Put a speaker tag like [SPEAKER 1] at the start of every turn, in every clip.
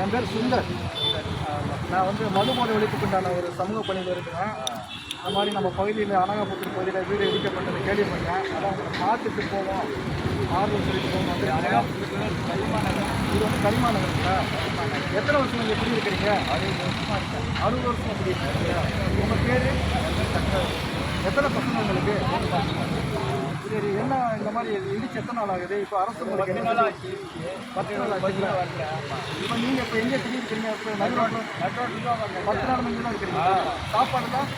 [SPEAKER 1] என் பேர் சுந்தர். நான் வந்து மதுபான ஒழிப்புக்குண்டான ஒரு சமூக பணியில் இருக்கிறேன். அந்த மாதிரி நம்ம பகுதியில் அனகாபுத்தூர் பகுதியில் வீடு இடிக்கப்பட்டது கேள்விப்பட்டேன் அதான் உங்களை பார்த்துட்டு போவோம் ஆர்வம் சொல்லிட்டு போவோம் வந்து இது வந்து கரிமா நகருங்களா எத்தனை வருஷம் நீங்கள் எப்படி இருக்கிறீங்க அறுபது வருஷமா இருக்கேன். அறுபது வருஷம் எப்படி இருக்கீங்க உங்கள் பேர்? எத்தனை பசங்க உங்களுக்கு? சரி என்ன இந்த மாதிரி இடிச்சு எத்தனை நாள் ஆகுது? இப்போ அரசு என்ன சொல்லி- பத்து நாள் ஆச்சுங்களா இப்போ நீங்கள் இப்போ எங்கே குடியிருக்கிறீங்க இப்போ நடு ரோட்டில் பத்து நாள் மணி தான் இருக்கிறீங்க. சாப்பாடுலாம்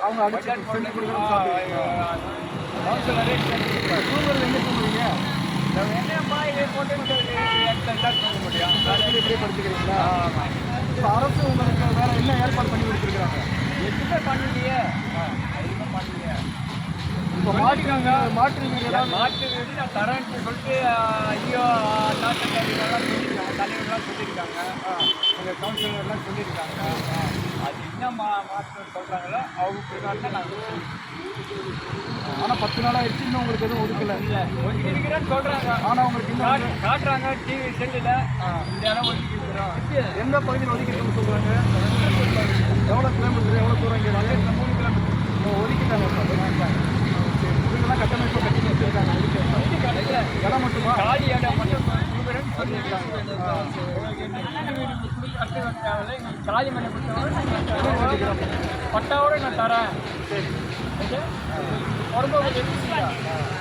[SPEAKER 1] அவங்க அடிச்சு செஞ்சு சாப்பிடுவீங்க. தூங்குறது எங்கே காலையில் இப்படியே படுத்துக்கிறீங்களா இப்போ அரசு உங்களுக்கு வேற என்ன மாற்றுவீங்க ஏதாவது
[SPEAKER 2] மாட்டு வீடு நான் தரேன்னு சொல்லிட்டு ஐயோ நாட்டுக்காரிகள்லாம் சொல்லியிருக்காங்க. தலைவர்கள்லாம் சொல்லியிருக்காங்க. எங்கள் கவுன்சிலர்லாம் சொல்லியிருக்காங்க. அது என்ன மா மாற்றம் சொல்கிறாங்களோ அவங்க தான் நாங்கள்
[SPEAKER 1] ஆனால் பத்து நாள் ஆயிடுச்சு. இன்னும் உங்களுக்கு எதுவும் ஒதுக்கல.
[SPEAKER 2] இல்லை ஒதுக்கி இருக்கிறேன்னு சொல்கிறாங்க
[SPEAKER 1] ஆனால் உங்களுக்கு இன்னும்
[SPEAKER 2] காட்டுறாங்க. டிவி செல்லில். இந்த இடம் ஒதுக்கி இருக்கிறோம்
[SPEAKER 1] எந்த பகுதியில் ஒதுக்கிட்டு சொல்கிறாங்க எவ்வளோ கிலோமீட்டர்? எவ்வளோ தூரம் இங்கே? வந்து மூணு கிலோமீட்டர். ஒதுக்கிட்டாங்க. இவங்கெல்லாம் கட்டமைப்பு கட்டி வச்சுருக்காங்க இடம் மட்டுமா?
[SPEAKER 2] காலி இடம் மட்டும். காலி மனை கொடுத்தவங்க பட்டாவோட நான் தரேன்.
[SPEAKER 1] சரி.
[SPEAKER 2] உடம்பு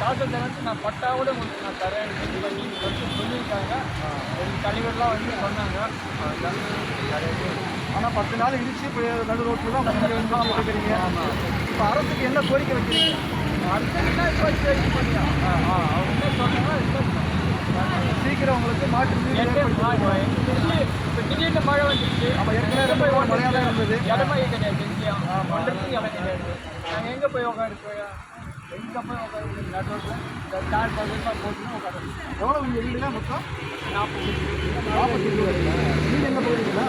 [SPEAKER 2] காசு தரேன் நான் பட்டாவோட உங்களுக்கு நான் தரேன். நீங்கள் சொல்லியிருக்காங்க. எங்கள் தலைவர்லாம் வந்து சொன்னாங்க.
[SPEAKER 1] ஆனால் பத்து நாள் இடிச்சு இப்போ நடு ரோட்டில் தான் இப்போ அரசுக்கு என்ன கோரிக்கை வைக்கிறீங்க?
[SPEAKER 2] அவங்க
[SPEAKER 1] சீக்கிரம் உங்களுக்கு மாற்று
[SPEAKER 2] இப்போ திடீர்னு மழை வந்துருச்சு
[SPEAKER 1] நம்ம ஏற்கனவே ரொம்ப மழையாக தான் இருந்தது
[SPEAKER 2] இடமே கிடையாது எங்கேயும் இடம் கிடையாது நாங்கள் எங்கே போய் உட்காந்து எங்கே போய் உட்காந்து நடுவில் தார் பகுதியமாக போட்டுன்னு உட்காந்து
[SPEAKER 1] எவ்வளோ உங்கள் வீடுனா மொத்தம்
[SPEAKER 2] நாற்பது
[SPEAKER 1] நாற்பத்தி வீடு எங்கே போயிருக்கீங்களா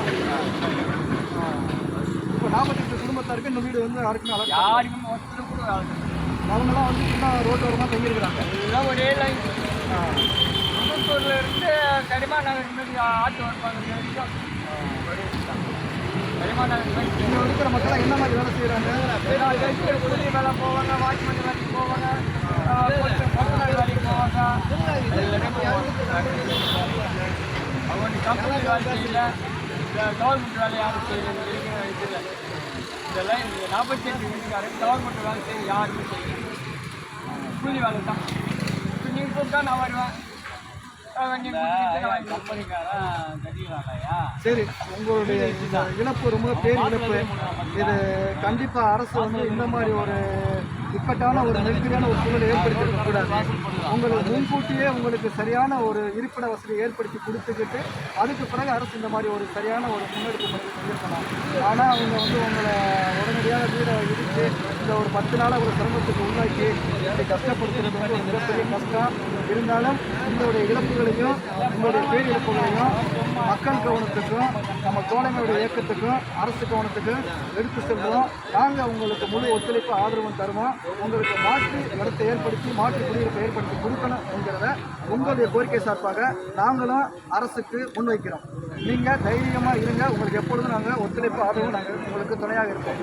[SPEAKER 1] இப்போ நாற்பத்தெட்டு குடும்பத்தாருக்கு இந்த வீடு வந்து யாருக்குமே அழகு
[SPEAKER 2] ஒருத்தர் கூட
[SPEAKER 1] அவங்களாம் வந்து சும்மா ரோட்டோரமாக தங்கியிருக்கிறாங்க.
[SPEAKER 2] எல்லாம் ஒரே லைன் கும்பத்தூர்ல இருந்து கரிமா நகர் மாரி ஆட்டு வருவாங்க. கரிமா நகர்
[SPEAKER 1] இங்கே இருக்கிற மக்கள்லாம் என்ன மாதிரி வேலை செய்கிறாங்க
[SPEAKER 2] நாலு கூலி வேலை போவாங்க வாட்ச்மேன் வேலைக்கு போவாங்க பொட்டநாள் வேலைக்கு போவாங்க. அவங்க கம்பெனி வேலை செய்யல. கவர்மெண்ட் வேலை யாரும் செய்யல இதெல்லாம் இந்த நாற்பத்தி எட்டு வீட்டுக்காரு கவர்மெண்ட் வேலை செய்ய யாருமே செய்யல. கூலி வேலை தான் நீங்கள் கூப்பிட்டா நான் வருவேன்
[SPEAKER 1] சரி உங்களுடைய இழப்பு ரொம்ப பேர் இழப்பு இது கண்டிப்பாக அரசு வந்து இந்த மாதிரி ஒரு இக்கட்டான ஒரு நெருக்கடியான ஒரு சூழலை ஏற்படுத்தி கூடாது. உங்களுக்கு முன்கூட்டியே உங்களுக்கு சரியான ஒரு இருப்பிட வசதியை ஏற்படுத்தி கொடுத்துக்கிட்டு அதுக்கு பிறகு அரசு இந்த மாதிரி ஒரு சரியான ஒரு முன்னெடுப்பு பண்ணி செஞ்சிருக்கலாம் ஆனால் அவங்க வந்து உங்களை உடனடியாக வீடை இடித்து இந்த ஒரு பத்து நாளாக ஒரு சிரமத்துக்கு உள்ளாக்கி இப்படி கஷ்டப்படுத்துறது வந்து ஒரு மிகப்பெரிய கஷ்டம். இருந்தாலும் உங்களுடைய இழப்புகளையும் உங்களுடைய பேரிழப்புகளையும் மக்கள் கவனத்துக்கும் நம்ம தோழமையுடைய இயக்கத்துக்கும் அரசு கவனத்துக்கும் எடுத்து செல்வோம் நாங்கள் உங்களுக்கு முழு ஒத்துழைப்பு ஆதரவும் தருவோம் உங்களுக்கு மாற்று இடத்தை ஏற்படுத்தி மாற்று குடியிருப்பை ஏற்படுத்தி கொடுக்கணும் என்கிறத உங்களுடைய கோரிக்கை சார்பாக நாங்களும் அரசுக்கு முன்வைக்கிறோம். நீங்கள் தைரியமாக இருங்க. உங்களுக்கு எப்பொழுதும் நாங்கள் ஒத்துழைப்பு ஆதரவும் நாங்கள் உங்களுக்கு துணையாக இருப்போம்.